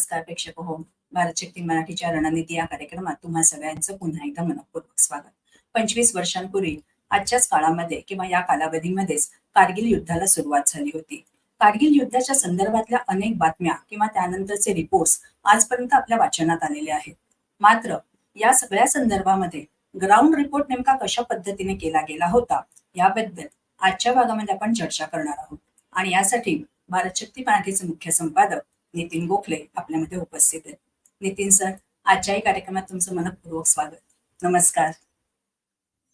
नमस्कार प्रेक्षक हो भारत शक्ती मराठीच्या रणनीती या कार्यक्रमात तुम्हा सगळ्यांचं पुन्हा एकदा मनपूर्वक स्वागत. पंचवीस वर्षांपूर्वी आजच्याच काळामध्ये किंवा या कालावधीमध्येच कारगिल युद्धाला सुरुवात झाली होती. कारगिल युद्धाच्या संदर्भातल्या अनेक बातम्या किंवा त्यानंतरचे रिपोर्ट्स आजपर्यंत आपल्या वाचनात आलेले आहेत. मात्र या सगळ्या संदर्भामध्ये ग्राउंड रिपोर्ट नेमका कशा पद्धतीने केला गेला होता याबद्दल आजच्या भागामध्ये आपण चर्चा करणार आहोत. आणि यासाठी भारत शक्ती मराठीचे मुख्य संपादक नितीन गोखले आपल्यामध्ये उपस्थित आहेत. नितीन सर आजच्याही कार्यक्रमात तुमचं मनपूर्वक स्वागत. नमस्कार.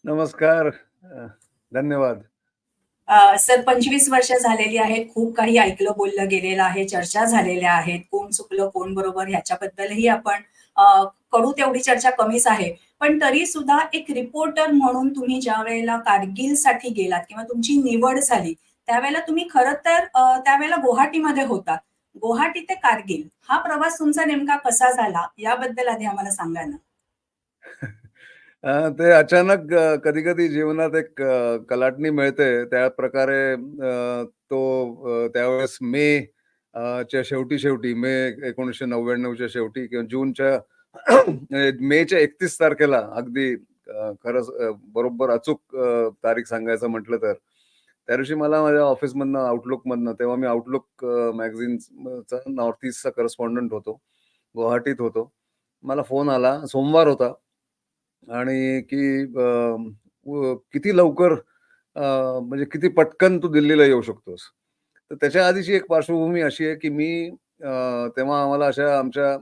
नमस्कार. धन्यवाद. सर पंचवीस वर्ष झालेली आहेत. खूप काही ऐकलं बोललं गेलेलं आहे चर्चा झालेल्या आहेत. कोण चुकलं कोण बरोबर ह्याच्याबद्दलही आपण करू तेवढी चर्चा कमीच आहे. पण तरी सुद्धा एक रिपोर्टर म्हणून तुम्ही ज्या वेळेला कारगिलसाठी गेलात किंवा तुमची निवड झाली त्यावेळेला तुम्ही खरं तर त्यावेळेला गुवाहाटीमध्ये होता. गुवाहाटी ते कारगिल हा प्रवास तुमचा नेमका कसा झाला? याबद्दल आधी आम्हाला सांगा ना. ते अचानक कधी कधी जीवनात एक कलाटणी मिळते. त्या प्रकारे अ, तो अ, त्यावेळेस मे अ, च्या शेवटी शेवटी मे एकोणीसशे नव्याण्णवच्या शेवटी किंवा जूनच्या मेच्या एकतीस तारखेला अगदी अ, खरंच अ, बरोबर अचूक अ, तारीख सांगायचं म्हटलं तर त्या दिवशी मला माझ्या ऑफिसमधनं आउटलुकमधनं तेव्हा मी आउटलुक मॅगझिनचा नॉर्थ ईस्टचा करस्पॉन्डंट होतो गुवाहाटीत होतो. मला फोन आला सोमवार होता. आणि की किती लवकर म्हणजे किती पटकन तू दिल्लीला येऊ शकतोस. तर त्याच्या आधीची एक पार्श्वभूमी अशी आहे, की मी तेव्हा आम्हाला अशा आमच्या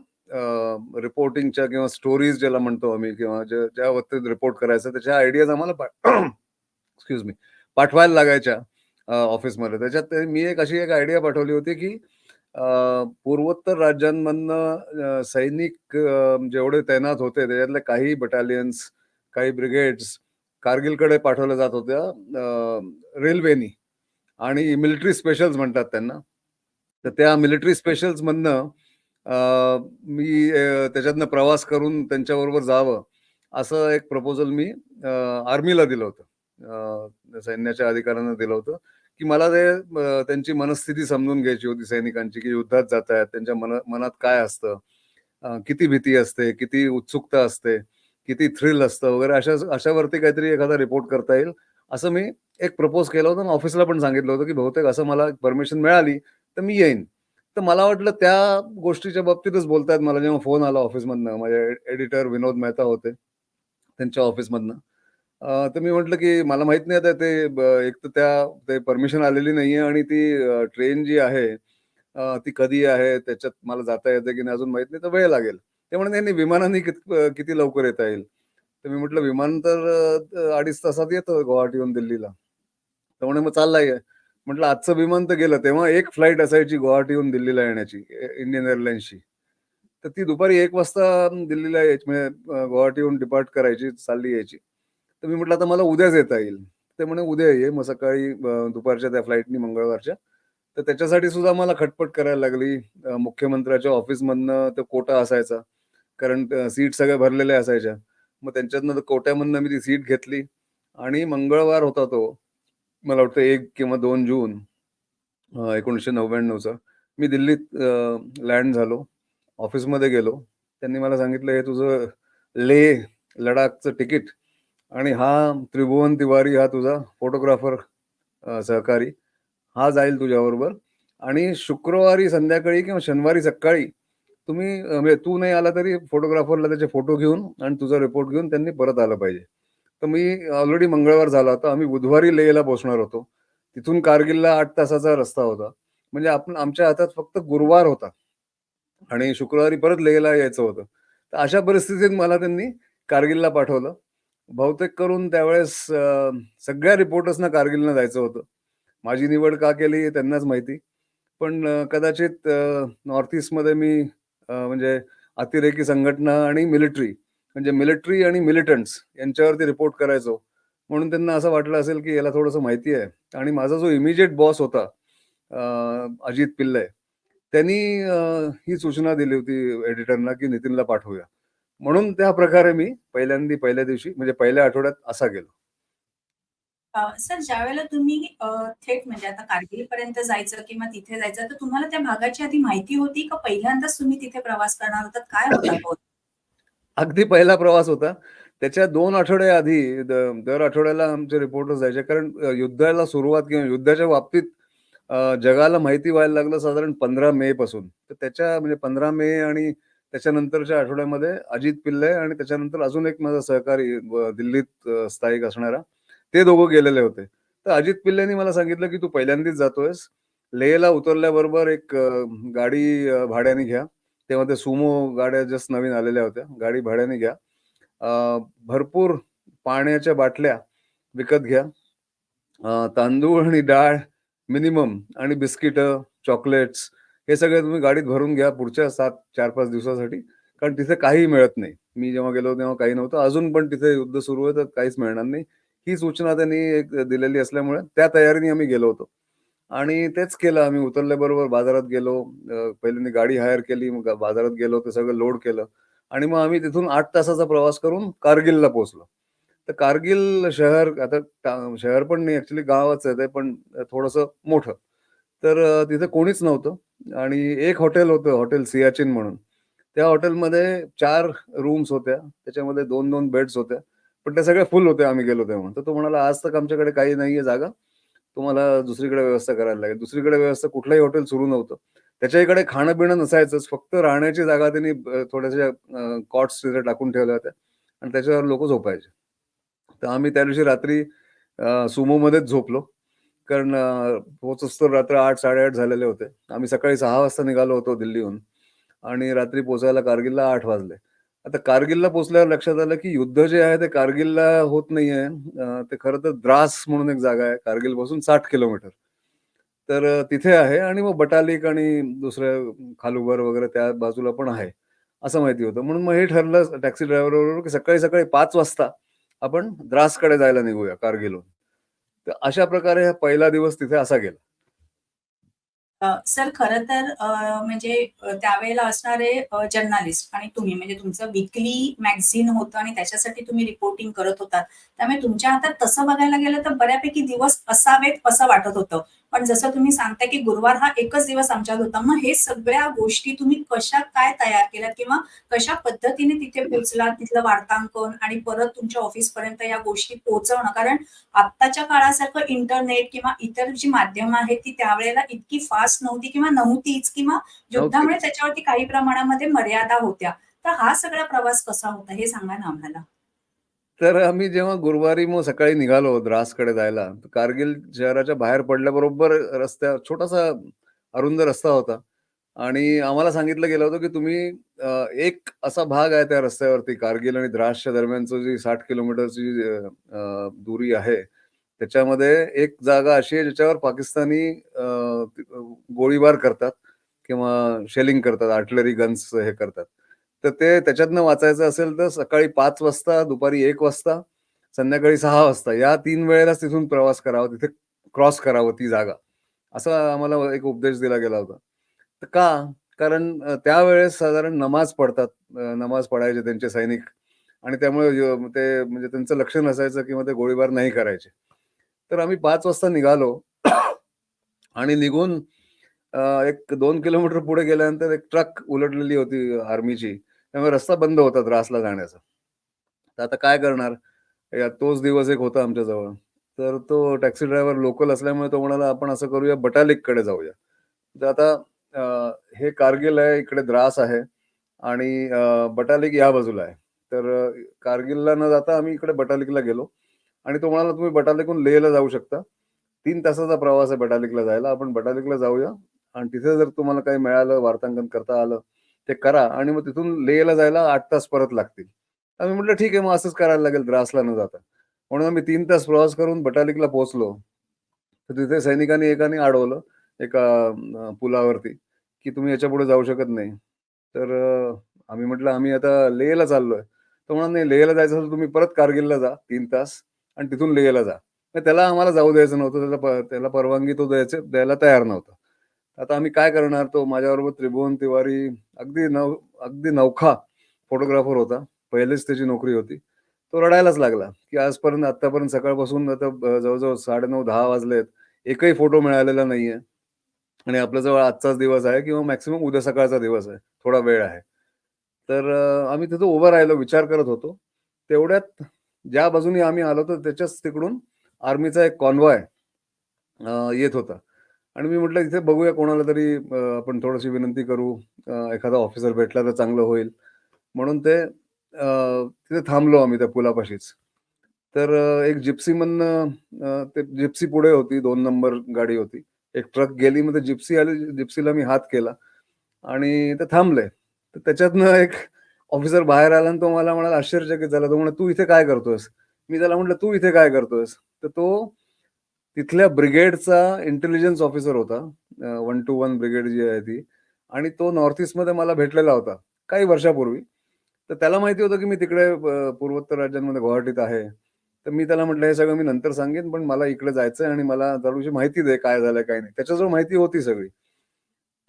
रिपोर्टिंगच्या किंवा स्टोरीज ज्याला म्हणतो आम्ही किंवा ज्या ज्या बाबतीत रिपोर्ट करायचं त्याच्या आयडियाज आम्हाला एक्सक्यूज मी पाठवायला लागायच्या ऑफिसमध्ये. त्याच्यात मी एक अशी एक आयडिया पाठवली होती, की पूर्वोत्तर राज्यांमधनं सैनिक जेवढे तैनात होते त्याच्यातले काही बटालियन्स, काही ब्रिगेड्स कारगिलकडे पाठवल्या जात होत्या रेल्वेनी आणि मिलिटरी स्पेशल्स म्हणतात त्यांना. तर त्या मिलिटरी स्पेशल्समधनं मी त्याच्यातनं प्रवास करून त्यांच्याबरोबर जावं, असं एक प्रपोजल मी आर्मीला दिलं होतं. सैन्याच्या अधिकाऱ्यांना दिलं होतं, की मला ते त्यांची मनस्थिती समजून घ्यायची होती सैनिकांची, की युद्धात जातायत, त्यांच्या मना मनात काय असतं, किती भीती असते, किती उत्सुकता असते, किती थ्रिल असतं? वगैरे अशा अशावरती काहीतरी एखादा रिपोर्ट करता येईल, असं मी एक प्रपोज केलं होतं आणि ऑफिसला पण सांगितलं होतं, की बहुतेक असं मला परमिशन मिळाली, तर मी येईन. तर मला वाटलं त्या गोष्टीच्या बाबतीतच बोलतायत मला. जेव्हा फोन आला ऑफिसमधनं, माझे एडिटर विनोद मेहता होते, त्यांच्या ऑफिसमधनं. तर मी म्हटलं, की मला माहीत नाही आता ते एक तर त्या ते परमिशन आलेली नाहीये आणि ती ट्रेन जी आहे अ, ती कधी आहे, त्याच्यात मला जाता येतं की नाही अजून माहीत नाही, तर वेळ लागेल. ते म्हणे, "नाही, नाही, विमानाने कित किती लवकर येता येईल?" तर मी म्हटलं, "विमान तर अ, 2.5 तासात येतं गुवाहाटीहून दिल्लीला." तर म्हणे, "मग चाललाय म्हटलं, "आजचं विमान तर गेलं." तेव्हा एक फ्लाईट असायची गुवाहाटीहून दिल्लीला येण्याची ए इंडियन एअरलाईन्सची तर ती दुपारी एक वाजता दिल्लीला यायची म्हणजे अ, गुवाहाटीहून डिपार्ट करायची, चालली यायची. तर मी म्हटलं, "आता मला उद्याच येता येईल." ते म्हणे, "उद्या ये." मग सकाळी दुपारच्या त्या फ्लाईटनी मंगळवारच्या. तर त्याच्यासाठी सुद्धा मला खटपट करायला लागली. मुख्यमंत्र्याच्या ऑफिसमधनं तो कोटा असायचा. कारण सीट सगळ्या भरलेल्या असायच्या. मग त्यांच्यातनं कोट्यामधनं मी ती सीट घेतली आणि मंगळवार होता तो. मला वाटतं एक किंवा दोन जून एकोणीसशे नव्याण्णवचा मी दिल्लीत लँड झालो. ऑफिसमध्ये गेलो. त्यांनी मला सांगितलं, "हे तुझं लेह, लडाखचं तिकीट आणि हा त्रिभुवन तिवारी हा तुझा फोटोग्राफर सहकारी. हा जाईल तुझ्याबरोबर आणि शुक्रवारी संध्याकाळी किंवा शनिवारी सकाळी तुम्ही म्हणजे तू नाही आला तरी फोटोग्राफरला त्याचे फोटो घेऊन आणि तुझा रिपोर्ट घेऊन त्यांनी परत आलं पाहिजे." तर मी ऑलरेडी मंगळवार झाला होता. आम्ही बुधवारी लेहला पोहोचणार होतो. तिथून कारगिलला आठ तासाचा रस्ता होता. म्हणजे आपण आमच्या हातात फक्त गुरुवार होता आणि शुक्रवारी परत लेहला यायचं होतं. तर अशा परिस्थितीत मला त्यांनी कारगिलला पाठवलं. बहुतेक करून त्यावेळेस सगळ्या रिपोर्टर्सना कारगिलला जायचं होतं. माझी निवड का केली हे त्यांनाच माहिती. पण कदाचित नॉर्थ ईस्टमध्ये मी म्हणजे अतिरेकी संघटना आणि मिलिटरी म्हणजे मिलिटरी आणि मिलिटंट्स यांच्यावरती रिपोर्ट करायचो. म्हणून त्यांना असं वाटलं असेल, की याला थोडंसं माहिती आहे आणि माझा जो इमिजिएट बॉस होता अजित पिल्लई त्यांनी ही सूचना दिली होती एडिटरना, की नितीनला पाठवूया. म्हणून त्या प्रकारे मी पहिल्यांदी पहिल्या दिवशी म्हणजे पहिल्या आठवड्यात असा गेलो. सर ज्यावेळेला तुम्ही थेट म्हणजे आता कारगिलपर्यंत जायचं किंवा तिथे जायचं, तर तुम्हाला त्या भागाची आधी माहिती होती का पहिल्यांदाच तुम्ही तिथे प्रवास करणार होतात? काय होता? अगदी पहिला प्रवास होता. त्याच्या 2 आठवडे आधी दर आठवड्याला आमचे रिपोर्टर्स जायचे. कारण युद्धाला सुरुवात किंवा युद्धाच्या बाबतीत जगाला माहिती व्हायला लागलं साधारण 15 मे पासून. तर त्याच्या म्हणजे 15 मे आणि त्याच्यानंतरच्या आठवड्यामध्ये अजित पिल्ले आणि त्याच्यानंतर अजून एक माझा सहकारी दिल्लीत स्थायिक असणारा, ते दोघं गेलेले होते. तर अजित पिल्लेनी मला सांगितलं, की "तू पहिल्यांदाच जातोयस. लेहला उतरल्याबरोबर एक गाडी भाड्याने घ्या." तेव्हा ते सुमो गाड्या जस्ट नवीन आलेल्या होत्या. गाडी भाड्याने घ्या. भरपूर पाण्याच्या बाटल्या विकत घ्या. तांदूळ आणि डाळ मिनिमम आणि बिस्किटं, चॉकलेट्स हे सगळे तुम्ही गाडीत भरून घ्या पुढच्या 7 4-5 दिवसासाठी. कारण तिथे काही मिळत नाही. मी जेव्हा गेलो तेव्हा काही नव्हतं. अजून पण तिथे युद्ध सुरू आहे तर काहीच मिळणार नाही. ही सूचना त्यांनी एक दिलेली असल्यामुळे त्या तयारीने आम्ही गेलो होतो. आणि तेच केलं आम्ही उतरल्याबरोबर बाजारात गेलो. पहिल्यांदा गाडी हायर केली. मग बाजारात गेलो. ते सगळं लोड केलं आणि मग आम्ही तिथून आठ तासाचा प्रवास करून कारगिलला पोहोचलो. तर कारगिल शहर आता शहर पण नाही ऍक्च्युली गावच आहे ते पण थोडंसं मोठं. तर तिथे कोणीच नव्हतं आणि एक हॉटेल होतं, हॉटेल सियाचिन म्हणून. त्या हॉटेलमध्ये चार रूम्स होत्या. त्याच्यामध्ये 2-2 बेड्स होत्या. पण त्या सगळ्या फुल होत्या आम्ही गेलो तेव्हा. तर तो म्हणाला, "आज तक आमच्याकडे काही नाहीये जागा. तुम्हाला दुसरीकडे व्यवस्था करायला लागेल." दुसरीकडे व्यवस्था कुठलंही हॉटेल सुरू नव्हतं. त्याच्याकडे खाणं-पिणं नसायचंच. फक्त राहण्याची जागा त्यांनी थोड्याशा कॉट्स तिथे टाकून ठेवल्या होत्या आणि त्याच्यावर लोक झोपायचे. तर आम्ही त्या दिवशी रात्री सुमोमध्येच झोपलो. कारण पोहोचतो रात्र 8-8:30 झालेले होते. आम्ही सकाळी सहा वाजता निघालो होतो दिल्लीहून आणि रात्री पोचायला कारगिलला आठ वाजले. आता कारगिलला पोचल्यावर लक्षात आलं, की युद्ध जे आहे ते कारगिलला होत नाहीये. ते खरं तर द्रास म्हणून एक जागा आहे कारगिलपासून साठ किलोमीटर. तर तिथे आहे आणि मग बटालिक आणि दुसऱ्या खालुबर वगैरे त्या बाजूला पण आहे, असं माहिती होतं. म्हणून मग हे ठरलं टॅक्सी ड्रायव्हरबरोबर, की सकाळी-सकाळी पाच वाजता आपण द्रासकडे जायला निघूया कारगिलहून. तर अशा प्रकारे हा पहिला दिवस तिथे असा गेला. सर खर तर म्हणजे त्यावेळेला असणारे जर्नालिस्ट आणि तुम्ही म्हणजे तुमचं वीकली मॅगझिन होतं आणि त्याच्यासाठी तुम्ही रिपोर्टिंग करत होता त्यामुळे तुमच्या हातात तसं बघायला गेलं तर बऱ्यापैकी दिवस असावेत असं वाटत होतं. पण जसं तुम्ही सांगताय, की गुरुवार हा एकच दिवस आमच्यात होता. मग हे सगळ्या गोष्टी तुम्ही कशा काय तयार केल्यात किंवा कशा पद्धतीने तिथे पोहोचलात, तिथलं वार्तांकन आणि परत तुमच्या ऑफिसपर्यंत या गोष्टी पोहोचवणं? कारण आत्ताच्या काळासारखं इंटरनेट किंवा इतर जी माध्यमं आहेत, ती त्यावेळेला इतकी फास्ट नव्हती किंवा नव्हतीच किंवा युद्धामुळे. त्याच्यावरती काही प्रमाणामध्ये मर्यादा होत्या. तर हा सगळा प्रवास कसा होता हे सांगा ना आम्हाला? तर आम्ही जेव्हा गुरुवारी मग सकाळी निघालो द्रासकडे जायला, तर कारगिल शहराच्या बाहेर पडल्याबरोबर रस्त्यावर छोटासा अरुंद रस्ता होता आणि आम्हाला सांगितलं गेलं होतं, की तुम्ही अ, एक असा भाग आहे त्या रस्त्यावरती कारगिल आणि द्रासच्या दरम्यानचं जी 60 किलोमीटरची अ, अ, दुरी आहे, त्याच्यामध्ये एक जागा अशी आहे ज्याच्यावर पाकिस्तानी अ, गोळीबार करतात किंवा शेलिंग करतात, आर्टिलरी गन्स हे करतात. तर ते त्याच्यातनं वाचायचं असेल तर सकाळी पाच वाजता, दुपारी एक वाजता, संध्याकाळी सहा वाजता या तीन वेळेलाच तिथून प्रवास करावा, तिथे क्रॉस करावं ती जागा. असा आम्हाला एक उपदेश दिला गेला होता. तर का? कारण त्यावेळेस साधारण नमाज पडतात. नमाज पडायचे त्यांचे सैनिक आणि त्यामुळे ते म्हणजे त्यांचं लक्ष नसायचं किंवा ते गोळीबार नाही करायचे. तर आम्ही पाच वाजता निघालो आणि निघून एक दोन किलोमीटर पुढे गेल्यानंतर एक ट्रक उलटलेली होती आर्मीची. त्यामुळे रस्ता बंद होता द्रासला जाण्याचा. तर आता काय करणार? या तोच दिवस एक होता आमच्याजवळ. तर तो टॅक्सी ड्रायव्हर लोकल असल्यामुळे तो म्हणाला, "आपण असं करूया बटालिककडे जाऊया." तर आता हे कारगिल आहे, इकडे द्रास आहे आणि बटालिक या बाजूला आहे. तर कारगिलला न जाता आम्ही इकडे बटालिकला गेलो आणि तो म्हणाला, "तुम्ही बटालिकहून लेहला जाऊ शकता. तीन तासाचा प्रवास आहे बटालिकला जायला. आपण बटालिकला जाऊया आणि तिथे जर तुम्हाला काही मिळालं, वार्तांकन करता आलं, ते करा आणि मग तिथून लेहला जायला आठ तास परत लागतील." आम्ही म्हटलं, "ठीक आहे, मग असंच करायला लागेल द्रासला न जाता." म्हणून आम्ही तीन तास प्रवास करून बटालिकला पोहोचलो. तर तिथे सैनिकांनी एकाने अडवलं एका पुलावरती, की "तुम्ही याच्यापुढे जाऊ शकत नाही." तर आम्ही म्हटलं, "आम्ही आता लेहला चाललोय." तर म्हणून "नाही, लेहला जायचं असेल तुम्ही परत कारगिलला जा तीन तास आणि तिथून लेहला जा." त्याला आम्हाला जाऊ द्यायचं नव्हतं. त्याला त्याला परवानगी तो द्यायचं द्यायला तयार नव्हता. आता आम्ही काय करणार? तो माझ्याबरोबर त्रिभुवन तिवारी अगदी नव अगदी नवखा फोटोग्राफर होता. पहिलेच त्याची नोकरी होती. तो रडायलाच लागला, की आजपर्यंत आत्तापर्यंत सकाळपासून आता जवळजवळ साडेनऊ दहा वाजलेत. एकही फोटो मिळालेला नाहीये आणि आपल्याजवळ आजचाच दिवस आहे किंवा मॅक्सिमम उद्या सकाळचा दिवस आहे. थोडा वेळ आहे. तर आम्ही तिथं उभं राहिलो, विचार करत होतो. तेवढ्यात ज्या बाजूने आम्ही आलो होतो त्याच्याच तिकडून आर्मीचा एक कॉन्वॉय येत होता आणि मी म्हटलं इथे बघूया कोणाला तरी अ, आपण थोडीशी विनंती करू. अ, एखादा ऑफिसर भेटला तर चांगलं होईल. म्हणून ते अ, तिथे थांबलो आम्ही त्या पुलापाशीच. तर अ, एक जिप्सीमधनं अ, ते जिप्सी पुढे होती 2 नंबर गाडी होती. एक ट्रक गेली मग ते जिप्सी आली. जिप्सीला मी हात केला आणि ते थांबले. तर त्याच्यातनं एक ऑफिसर बाहेर आला आणि तो मला म्हणाला आश्चर्यचकित झाला. तो म्हणाला, "तू इथे काय करतोयस?" मी त्याला म्हटलं, "तू इथे काय करतोयस?" तर तो तिथल्या ब्रिगेडचा इंटेलिजन्स ऑफिसर होता. वन टू वन ब्रिगेड जी आहे ती आणि तो नॉर्थ ईस्टमध्ये मला भेटलेला होता काही वर्षापूर्वी. तर त्याला माहिती होतं, की मी तिकडे पूर्वोत्तर राज्यांमध्ये गुवाहाटीत आहे. तर मी त्याला म्हटलं, "हे सगळं मी नंतर सांगेन, पण मला इकडे जायचंय आणि मला दरवर्षी माहिती दे, काय झालंय, काय नाही." त्याच्याजवळ माहिती होती सगळी.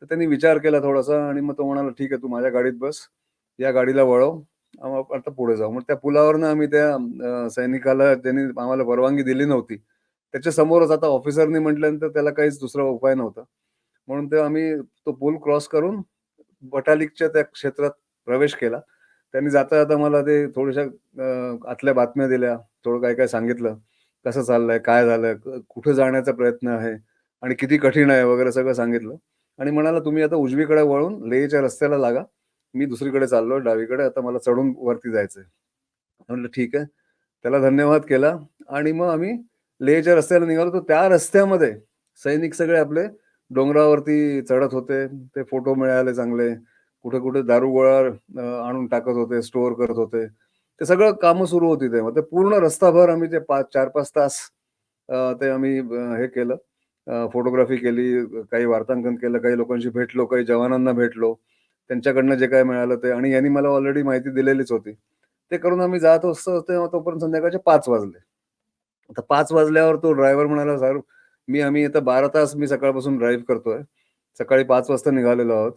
तर त्यांनी विचार केला थोडासा आणि मग तो म्हणाला, "ठीक आहे, तू माझ्या गाडीत बस. या गाडीला वळव. आता पुढे जाऊ." मग त्या पुलावरनं आम्ही त्या सैनिकाला त्यांनी आम्हाला परवानगी दिली नव्हती, त्याच्या समोरच आता ऑफिसरनी म्हटल्यानंतर त्याला काहीच दुसरा उपाय नव्हता. म्हणून ते आम्ही तो पूल क्रॉस करून बटालिकच्या त्या क्षेत्रात प्रवेश केला. त्यांनी जाता-जाता मला ते थोड्याशा आतल्या बातम्या दिल्या. थोडं काय-काय सांगितलं. कसं चाललंय? काय झालंय? कुठं कुठे जाण्याचा प्रयत्न आहे? आणि किती कठीण आहे वगैरे सगळं सांगितलं आणि म्हणाला, "तुम्ही आता उजवीकडे वळून लेहच्या रस्त्याला लागा. मी दुसरीकडे चाललोय डावीकडे. आता मला चढून वरती जायचंय." म्हटलं, "ठीक आहे." त्याला धन्यवाद केला आणि मग आम्ही लेहच्या रस्त्याला निघालो. तर त्या रस्त्यामध्ये सैनिक सगळे आपले डोंगरावरती चढत होते. ते फोटो मिळाले चांगले. कुठे-कुठे दारुगोळा आणून टाकत होते, स्टोअर करत होते. ते सगळं कामं सुरू होती तेव्हा. ते पूर्ण रस्ताभर आम्ही ते 5 4-5 तास ते आम्ही हे केलं. फोटोग्राफी केली, काही वार्तांकन केलं, काही लोकांशी भेटलो, काही जवानांना भेटलो. त्यांच्याकडनं जे काही मिळालं ते आणि यांनी मला ऑलरेडी माहिती दिलेलीच होती. ते करून आम्ही जात असतो तेव्हा तोपर्यंत संध्याकाळचे पाच वाजले. आता पाच वाजल्यावर तो ड्रायव्हर म्हणाला, "सर, मी आम्ही आता 12 तास मी सकाळपासून ड्राईव्ह करतोय. सकाळी पाच वाजता निघालेलो आहोत.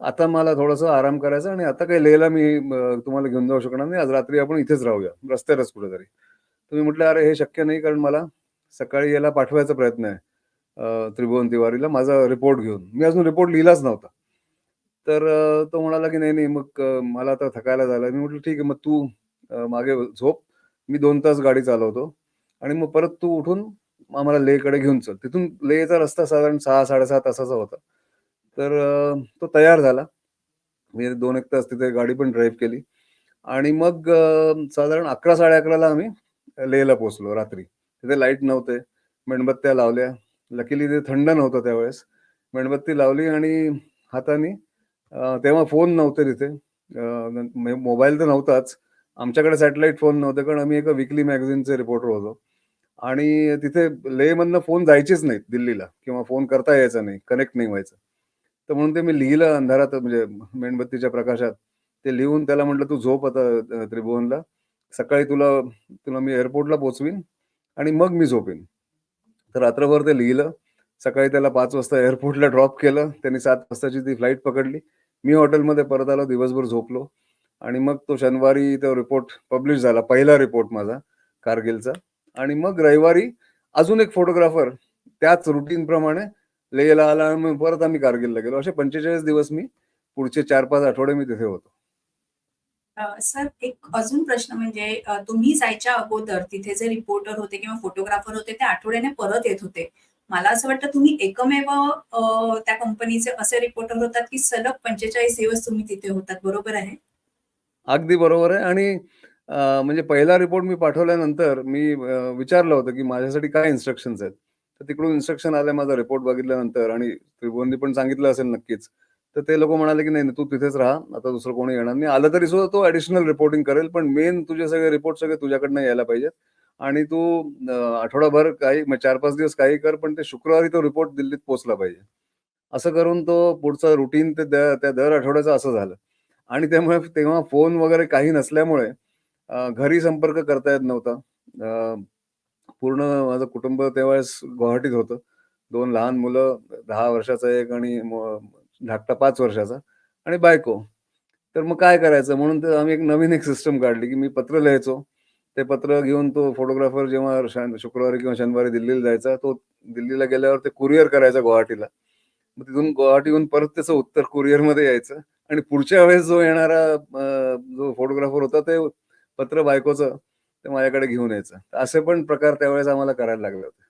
आता मला थोडंसं आराम करायचा आणि आता काही लिहायला मी तुम्हाला घेऊन जाऊ शकणार नाही. आज रात्री आपण इथेच राहूया, रस्त्यावरच कुठेतरी." तुम्ही म्हटलं, "अरे, हे शक्य नाही कारण मला सकाळी याला पाठवायचा प्रयत्न आहे त्रिभुवन तिवारीला माझा रिपोर्ट घेऊन." मी अजून रिपोर्ट लिहिलाच नव्हता. तर तो म्हणाला, की "नाही, नाही, मग मला आता थकायला झालं मी म्हटलं, "ठीक आहे, मग तू मागे झोप. मी दोन तास गाडी चालवतो आणि मग परत तू उठून आम्हाला लेकडे घेऊन चल." तिथून लेहचा रस्ता साधारण 6-6.5 तासाचा होता. तर तो तयार झाला. मी 2-1 तास तिथे गाडी पण ड्राईव्ह केली आणि मग साधारण अकरा साडे अकराला आम्ही लेहला पोहोचलो रात्री. तिथे लाइट नव्हते. मेणबत्त्या लावल्या. लकीली ते थंड नव्हतं त्यावेळेस. मेणबत्ती लावली आणि हाताने तेव्हा फोन नव्हते तिथे. म्हणजे मोबाईल तर नव्हताच. आमच्याकडे सॅटेलाईट फोन नव्हते कारण आम्ही एका विकली मॅगझिनचे रिपोर्टर होतो आणि तिथे लेहमधनं फोन जायचेच नाहीत दिल्लीला किंवा फोन करता यायचा नाही, कनेक्ट नाही व्हायचं. तर म्हणून ते मी लिहिलं अंधारात म्हणजे मेणबत्तीच्या प्रकाशात. ते लिहून त्याला म्हटलं, "तू झोप आता त्रिभुवनला. सकाळी तुला तुला मी एअरपोर्टला पोचवीन आणि मग मी झोपेन." तर रात्रभर ते लिहिलं. सकाळी त्याला पाच वाजता एअरपोर्टला ड्रॉप केलं. त्यांनी सात वाजताची ती फ्लाईट पकडली. मी हॉटेलमध्ये परत आलो. दिवसभर झोपलो आणि मग तो शनिवारी तो रिपोर्ट पब्लिश झाला. पहिला रिपोर्ट माझा कारगिलचा आणि मग रविवारी अजून एक फोटोग्राफर त्याच रुटीनप्रमाणे लेहला आला आणि मग परत आम्ही कारगिलला गेलो. असे 45 दिवस मी पुढचे 4-5 आठवडे मी तिथे होतो. सर एक अजून प्रश्न म्हणजे तुम्ही जायच्या अगोदर तिथे जे रिपोर्टर होते किंवा फोटोग्राफर होते ते आठवड्याने परत येत होते. मला असं वाटतं तुम्ही एकमेव त्या कंपनीचे असे रिपोर्टर होतात की सलग 45 दिवस तुम्ही तिथे होतात. बरोबर आहे? अगदी बरोबर आहे आणि म्हणजे पहिला रिपोर्ट मी पाठवल्यानंतर मी विचारलं होतं, की माझ्यासाठी काय इन्स्ट्रक्शन्स आहेत. तर तिकडून इन्स्ट्रक्शन आले माझा रिपोर्ट बघितल्यानंतर आणि त्रिभुवननी पण सांगितलं असेल नक्कीच. तर ते लोक म्हणाले, की "नाही, तू तिथेच राहा. आता दुसरं कोणी येणार नाही. आलं तरी सुद्धा तो ऍडिशनल रिपोर्टिंग करेल, पण मेन तुझे सगळे रिपोर्ट सगळे तुझ्याकडनं यायला पाहिजेत आणि तू आठवडाभर काही चार पाच दिवस काही कर, पण ते शुक्रवारी तो रिपोर्ट दिल्लीत पोहोचला पाहिजे." असं करून तो पुढचा रुटीन ते त्या दर आठवड्याचं असं झालं आणि त्यामुळे तेव्हा फोन वगैरे काही नसल्यामुळे घरी संपर्क करता येत नव्हता. पूर्ण माझं कुटुंब त्यावेळेस गुवाहाटीत होतं. दोन लहान मुलं, दहा वर्षाचा एक आणि धाकटा पाच वर्षाचा आणि बायको. तर मग काय करायचं म्हणून तर आम्ही एक नवीन एक सिस्टम काढली, की मी पत्र लिहायचो. ते पत्र घेऊन तो फोटोग्राफर जेव्हा शुक्रवारी किंवा शनिवारी दिल्लीला जायचा, तो दिल्लीला गेल्यावर ते कुरिअर करायचा गुवाहाटीला. मग तिथून गुवाहाटीहून परत त्याचं उत्तर कुरिअरमध्ये यायचं आणि पुढच्या वेळेस जो येणारा जो फोटोग्राफर होता ते पत्र बायकोचं ते माझ्याकडे घेऊन यायचं. असे पण प्रकार त्यावेळेस आम्हाला करायला लागले होते.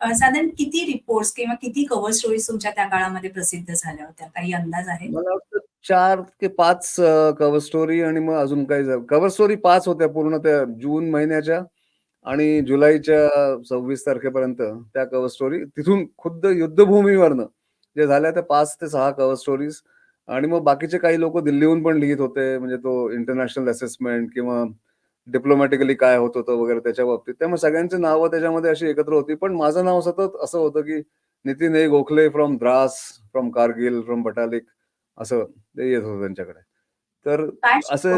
साधारण किती रिपोर्ट्स किंवा किती कव्हर स्टोरीज तुमच्या त्या काळामध्ये प्रसिद्ध झाल्या होत्या? काही अंदाज आहे? मला वाटतं 4 की 5 अ, कव्हर स्टोरी आणि मग अजून काही कव्हर स्टोरी 5 होत्या पूर्ण त्या जून महिन्याच्या आणि जुलैच्या 26 तारखेपर्यंत त्या कव्हर स्टोरी. तिथून खुद्द युद्धभूमीवरनं जे झाल्या त्या 5 ते 6 कव्हर स्टोरीज आणि मग बाकीचे काही लोकं दिल्लीहून पण लिहीत होते. म्हणजे तो इंटरनॅशनल असेसमेंट किंवा डिप्लोमॅटिकली काय होत होतं वगैरे त्याच्या बाबतीत. त्यामुळे सगळ्यांची नावं त्याच्यामध्ये अशी एकत्र होती. पण माझं नाव सतत असं होतं, की Nitin A. Gokhale from Dras, from Kargil, from Batalik असं ते येत होतं त्यांच्याकडे. तर काय असे?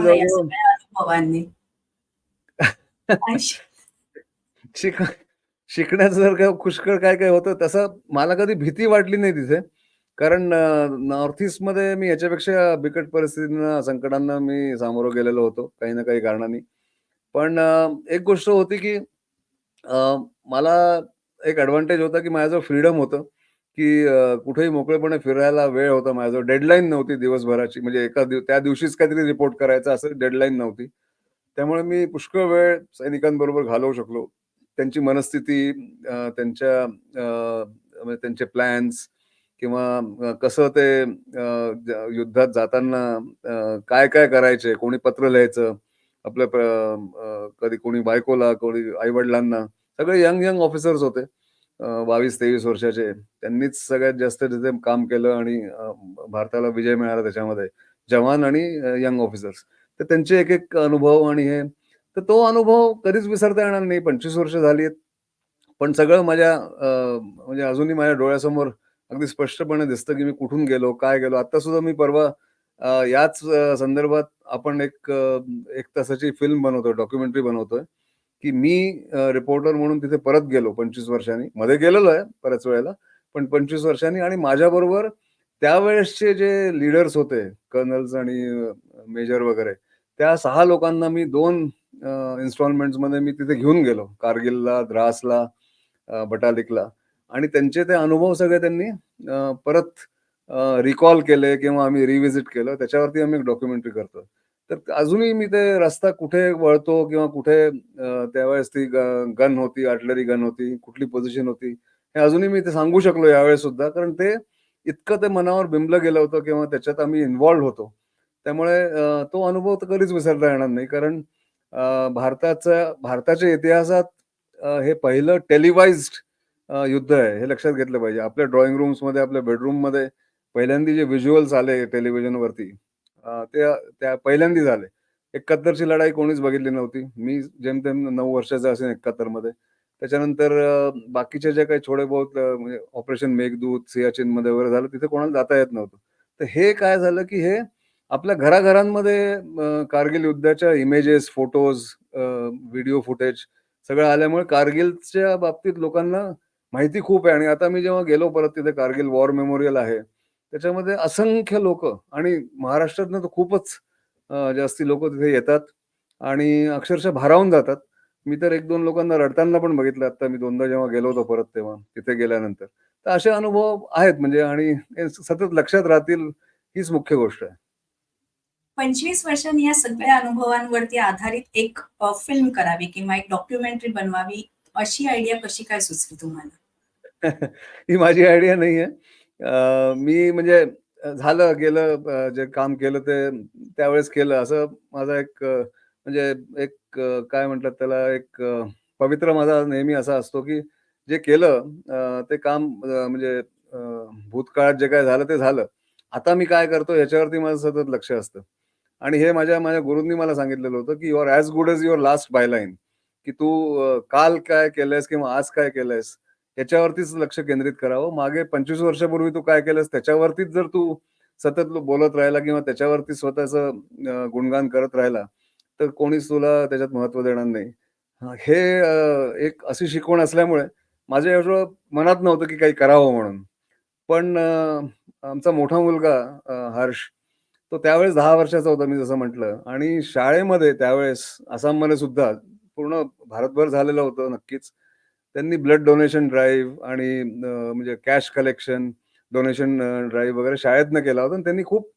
काय शिक शिक शिकण्याचं जर का पुष्कळ काय-काय होतं तसं मला कधी भीती वाटली नाही तिथे. कारण अ, नॉर्थ ईस्टमध्ये मी याच्यापेक्षा बिकट परिस्थितींना, संकटांना मी सामोरं गेलेलो होतो काही ना काही कारणांनी. पण अ, एक गोष्ट होती, की अ, मला एक एडव्हांटेज होता, की माझ्याजवळ फ्रीडम होतं, की अ, कुठेही मोकळेपणे फिरायला वेळ होता माझ्याजवळ. डेडलाईन नव्हती दिवसभराची. म्हणजे एका दिव त्या दिवशीच काहीतरी रिपोर्ट करायचा असं डेडलाईन नव्हती. त्यामुळे मी पुष्कळ वेळ सैनिकांबरोबर घालवू शकलो. त्यांची मनस्थिती अ, त्यांच्या अ, म्हणजे त्यांचे प्लॅन्स किंवा कसं ते अ, युद्धात जाताना काय-काय करायचे, कोणी पत्र लिहायचं, आपल्या कधी कोणी बायकोला, कोणी आई-वडिलांना. सगळे यंग-यंग ऑफिसर्स होते. बावीस तेवीस वर्षाचे. त्यांनीच सगळ्यात जास्त तिथे काम केलं आणि भारताला विजय मिळाला त्याच्यामध्ये. जवान आणि यंग ऑफिसर्स. तर त्यांचे एक-एक अनुभव आणि हे तर तो अनुभव कधीच विसरता येणार नाही. 25 वर्ष झाली आहेत. पण सगळं माझ्या म्हणजे अजूनही माझ्या डोळ्यासमोर अगदी स्पष्टपणे दिसतं, की मी कुठून गेलो, काय गेलो. आता सुद्धा मी परवा याच संदर्भात आपण एक एक तासाची फिल्म बनवतोय, डॉक्युमेंटरी बनवतोय, की मी रिपोर्टर म्हणून तिथे परत गेलो 25 वर्षांनी. मध्ये गेलेलो आहे बऱ्याच वेळेला. पण 25 वर्षांनी आणि माझ्याबरोबर त्यावेळेसचे जे लीडर्स होते, कर्नल्स आणि मेजर वगैरे, त्या सहा लोकांना मी दोन इन्स्टॉलमेंट्समध्ये मी तिथे घेऊन गेलो. कारगिलला, द्रासला, बटालिकला आणि त्यांचे ते अनुभव सगळे त्यांनी परत रिकॉल केले किंवा आम्ही रिव्हिजिट केलं. त्याच्यावरती आम्ही एक डॉक्युमेंटरी करतो तर अजूनही मी ते रस्ता कुठे वळतो किंवा कुठे त्यावेळेस ती गन होती, आटलरी गन होती, कुठली पोझिशन होती, हे अजूनही मी ते सांगू शकलो यावेळेस सुद्धा. कारण ते इतकं ते मनावर बिंबलं गेलं होतं किंवा त्याच्यात आम्ही इन्व्हॉल्व्ड होतो. त्यामुळे तो अनुभव तर कधीच विसरता येणार नाही. कारण भारताचा भारताच्या इतिहासात हे पहिलं टेलिवाइज्ड अ, युद्ध आहे, हे लक्षात घेतलं पाहिजे. आपल्या ड्रॉइंग रूम्समध्ये, आपल्या बेडरूममध्ये पहिल्यांदा जे व्हिज्युअल्स आले टेलिव्हिजनवरती अ, ते त्या पहिल्यांदा झाले. 71ची लढाई कोणीच बघितली नव्हती. मी जेमतेम 9 वर्षाचा असेन 71मध्ये. त्याच्यानंतर अ, बाकीचे जे काही थोडे बहुत अ, म्हणजे ऑपरेशन मेघदूत, सियाचीनमध्ये वगैरे झालं, तिथे कोणाला जाता येत नव्हतं. तर हे काय झालं, की हे आपल्या घराघरांमध्ये अ, कारगिल युद्धाच्या इमेजेस, फोटोज, अ, व्हिडिओ फुटेज सगळं आल्यामुळे कारगिलच्या बाबतीत लोकांना माहिती खूप आहे आणि आता मी जेव्हा गेलो परत तिथे कारगिल वॉर मेमोरियल आहे. त्याच्यामध्ये असंख्य लोक आणि महाराष्ट्रातनं तर खूपच जास्ती लोक तिथे येतात आणि अक्षरशः भारावून जातात. मी तर 1-2 लोकांना रडताना पण बघितलं आता मी दोनदा जेव्हा गेलो होतो परत तेव्हा, तिथे गेल्यानंतर. तर असे अनुभव आहेत म्हणजे आणि सतत लक्षात राहतील हीच मुख्य गोष्ट आहे. 25 वर्षांनी या सगळ्या अनुभवांवरती आधारित एक फिल्म करावी किंवा एक डॉक्युमेंटरी बनवावी, अशी आयडिया कशी काय सुचली तुम्हाला? ही माझी आयडिया नाहीये. अ, मी म्हणजे झालं गेलं अ, जे काम केलं ते त्यावेळेस केलं असं माझा एक अ, म्हणजे एक अ, काय म्हणतात त्याला एक अ, पवित्र माझा नेहमी असा असतो, की जे केलं अ, ते काम अ, म्हणजे अ, भूतकाळात जे काही झालं ते झालं. आता मी काय करतो याच्यावरती माझं सतत लक्ष असतं. आणि हे माझ्या माझ्या गुरूंनी मला सांगितलेलं होतं, की "you are as good as your last byline." की तू अ, काल काय केलंयस किंवा आज काय केलंयस याच्यावरतीच लक्ष केंद्रित करावं. मागे 25 वर्षापूर्वी तू काय केलंस त्याच्यावरतीच जर तू सतत बोलत राहिला किंवा त्याच्यावरती स्वतःचं गुणगान करत राहिला, तर कोणीच तुला त्याच्यात महत्त्व देणार नाही. हे एक अशी शिकवण असल्यामुळे माझ्या एवढं मनात नव्हतं की काही करावं म्हणून. पण आमचा मोठा मुलगा हर्ष तो त्यावेळेस दहा वर्षाचा होता मी जसं म्हटलं आणि शाळेमध्ये त्यावेळेस आसाममध्ये सुद्धा पूर्ण भारतभर झालेलं होतं नक्कीच त्यांनी ब्लड डोनेशन ड्राईव्ह आणि म्हणजे कॅश कलेक्शन डोनेशन ड्राईव्ह वगैरे शाळेतनं केला होता. आणि त्यांनी खूप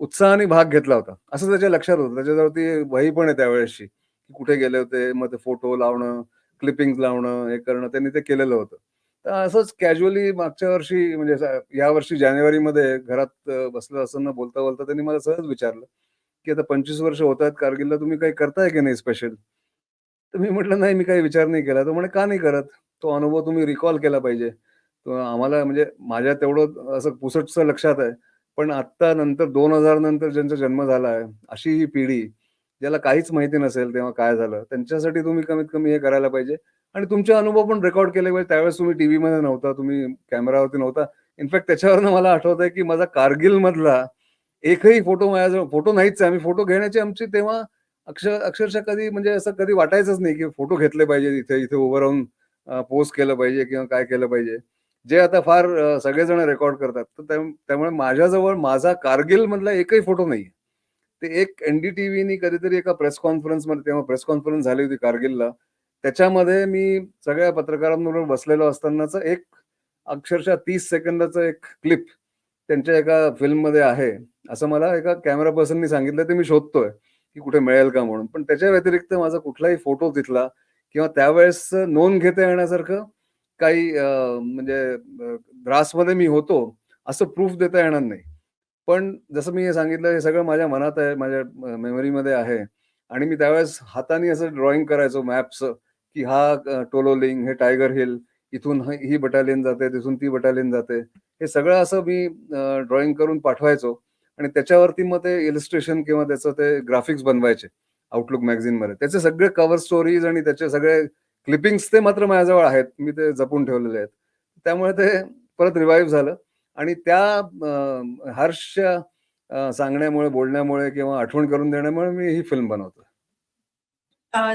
उत्साहाने भाग घेतला होता. असं त्याच्या लक्षात होतं. त्याच्यावरती वही पण आहे त्यावेळेसची. की कुठे गेले होते मग ते फोटो लावणं क्लिपिंग लावणं हे करणं त्यांनी ते केलेलं होतं. तर असंच कॅज्युअली मागच्या वर्षी म्हणजे या वर्षी जानेवारीमध्ये घरात बसलं असताना बोलता बोलता त्यांनी मला सहज विचारलं की आता पंचवीस वर्ष होत आहेत कारगिलला तुम्ही काही करताय की नाही स्पेशल तर मी म्हटलं नाही मी काही विचार नाही केला. तो म्हणे का नाही करत? तो अनुभव तुम्ही रिकॉल केला पाहिजे. आम्हाला म्हणजे माझ्या तेवढं असं पुसटचं लक्षात आहे. पण आत्ता नंतर दोन हजार नंतर ज्यांचा जन्म झाला आहे अशी ही पिढी ज्याला काहीच माहिती नसेल तेव्हा काय झालं त्यांच्यासाठी तुम्ही कमीत कमी हे करायला पाहिजे. आणि तुमचे अनुभव पण रेकॉर्ड केले पाहिजे. त्यावेळेस तुम्ही टीव्ही मध्ये नव्हता तुम्ही कॅमेरावरती नव्हता. इनफॅक्ट त्याच्यावरनं मला आठवत आहे की माझा कारगिल मधला एकही फोटो माझ्याजवळ फोटो नाहीच आहे. आम्ही फोटो घेण्याची आमची तेव्हा अक्षर अक्षरशः कधी म्हणजे असं कधी वाटायचंच नाही की फोटो घेतले पाहिजे इथे इथे उभं राहून पोस्ट केलं पाहिजे किंवा काय केलं पाहिजे. जे आता फार सगळेजण रेकॉर्ड करतात तर त्यामुळे माझ्याजवळ माझा कारगिल मधला एकही फोटो नाही ते एक एनडीटीव्हीनी कधीतरी एका प्रेस कॉन्फरन्समध्ये तेव्हा प्रेस कॉन्फरन्स झाली होती कारगिलला त्याच्यामध्ये मी सगळ्या पत्रकारांबरोबर बसलेलो असतानाच एक अक्षरशः तीस सेकंदाचं एक क्लिप त्यांच्या एका फिल्ममध्ये आहे. असं मला एका कॅमेरा पर्सननी सांगितलं ते मी शोधतोय. की कुठे मिळेल का म्हणून. पण त्याच्या व्यतिरिक्त माझा कुठलाही फोटो तिथला किंवा त्यावेळेस नोंद घेता येण्यासारखं काही म्हणजे द्रासमध्ये मी होतो असं प्रूफ देता येणार नाही. पण जसं मी हे सांगितलं हे सगळं माझ्या मनात आहे माझ्या मेमरीमध्ये आहे. आणि मी त्यावेळेस हाताने असं ड्रॉइंग करायचो मॅपचं की हा टोलोलिंग हे टायगर हिल इथून ही बटालियन जाते तिथून ती बटालियन जाते. हे सगळं असं मी ड्रॉइंग करून पाठवायचो. आणि त्याच्यावरती मग ते इलिस्ट्रेशन किंवा त्याचं ते ग्राफिक्स बनवायचे आउटलुक मॅगझिनमध्ये. त्याचे सगळे कव्हर स्टोरीज आणि त्याचे सगळे क्लिपिंग्स ते मात्र माझ्याजवळ आहेत. मी ते जपून ठेवलेले आहेत. त्यामुळे ते परत रिवाईव्ह झालं. आणि त्या हर्ष हर्षच्या सांगण्यामुळे बोलण्यामुळे किंवा आठवण करून देण्यामुळे मी ही फिल्म बनवतो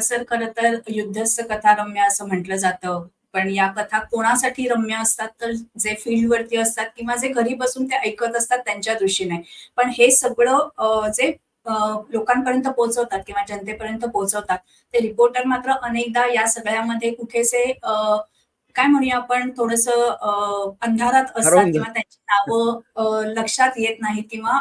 सर खरं तर युद्धस्थ कथारम्य असं म्हटलं जातं. पण या कथा कोणासाठी रम्य असतात? तर जे फील्डवरती असतात किंवा जे घरी बसून ते ऐकत असतात त्यांच्या दृष्टीने. पण हे सगळं जे लोकांपर्यंत पोहोचवतात किंवा जनतेपर्यंत पोहोचवतात ते रिपोर्टर मात्र अनेकदा या सगळ्यामध्ये कुठेसे अ, काय म्हणूया आपण? थोडस अंधारात असतात किंवा त्यांची नावं लक्षात येत नाहीत किंवा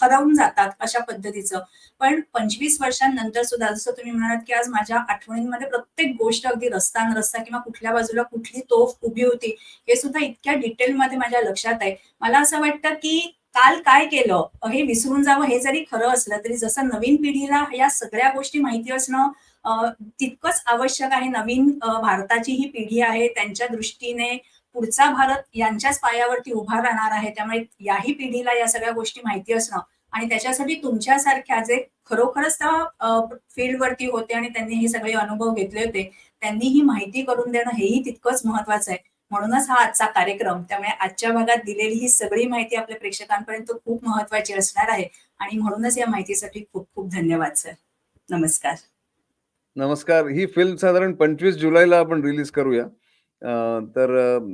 हरवून जातात अशा पद्धतीचं. पण पंचवीस वर्षांनंतर सुद्धा जसं तुम्ही म्हणालात की आज माझ्या आठवणींमध्ये प्रत्येक गोष्ट अगदी रस्ता न रस्ता किंवा कुठल्या बाजूला कुठली तोफ उभी होती हे सुद्धा इतक्या डिटेलमध्ये माझ्या लक्षात आहे. मला असं वाटतं की काल काय केलं हे विसरून जावं हे जरी खरं असलं तरी जसं नवीन पिढीला या सगळ्या गोष्टी माहिती असणं तितकंच आवश्यक आहे नवीन भारताची ही पिढी आहे त्यांच्या दृष्टीने पुढचा भारत यांच्याच पायावरती उभा राहणार आहे. त्यामुळे याही पिढीला या सगळ्या गोष्टी माहिती असणं आणि त्याच्यासाठी तुमच्यासारख्या जे खरोखरच त्या फील्डवरती होते आणि त्यांनी हे सगळे अनुभव घेतले होते त्यांनी ही माहिती करून देणं हेही तितकंच महत्वाचं आहे. म्हणूनच हा आजचा कार्यक्रम त्यामुळे आजच्या भागात दिलेली ही सगळी माहिती आपल्या प्रेक्षकांपर्यंत खूप महत्वाची असणार आहे. आणि म्हणूनच या माहितीसाठी खूप खूप धन्यवाद सर. नमस्कार. नमस्कार. ही फिल्म साधारण पंचवीस जुलैला आपण रिलीज करूया. तर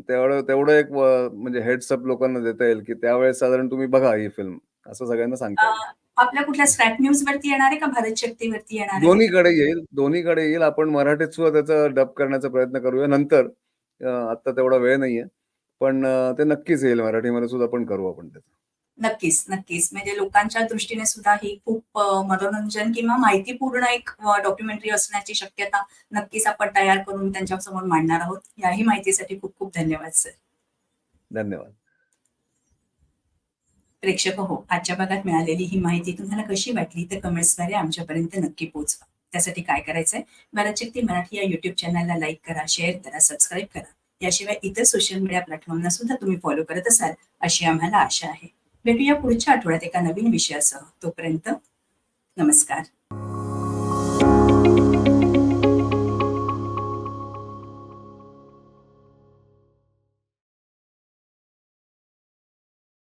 तेवढं तेवढं एक म्हणजे हेडसअप लोकांना देता येईल की त्यावेळेस साधारण तुम्ही बघा ही फिल्म असं सगळ्यांना सांगता आपल्या कुठल्या स्ट्रॅट न्यूज वरती येणार आहे का भारत शक्तीवरती येणार आहे? दोन्हीकडे येईल. दोन्हीकडे येईल. आपण मराठीत सुद्धा त्याचा डब करण्याचा प्रयत्न करूया. नंतर आता तेवढा वेळ नाहीये. पण ते नक्कीच येईल. मराठीमध्ये सुद्धा आपण करू आपण त्याचं. नक्कीच नक्कीच. म्हणजे लोकांच्या दृष्टीने सुद्धा ही खूप मनोरंजन किंवा माहितीपूर्ण एक डॉक्युमेंटरी असण्याची शक्यता नक्कीच आपण तयार करून त्यांच्यासमोर मांडणार आहोत. याही माहितीसाठी खूप खूप धन्यवाद सर. धन्यवाद. प्रेक्षक हो आजच्या भागात मिळालेली ही माहिती तुम्हाला कशी वाटली तर कमेंट्सद्वारे आमच्यापर्यंत नक्की पोहोचवा. त्यासाठी काय करायचंय? भारतशक्ती मराठी या युट्यूब चॅनलला लाईक करा शेअर करा सबस्क्राईब करा. याशिवाय इतर सोशल मीडिया प्लॅटफॉर्मना सुद्धा तुम्ही फॉलो करत असाल अशी आम्हाला आशा आहे. भेटूया पुढच्या आठवड्यात एका नवीन विषयासह. तोपर्यंत नमस्कार.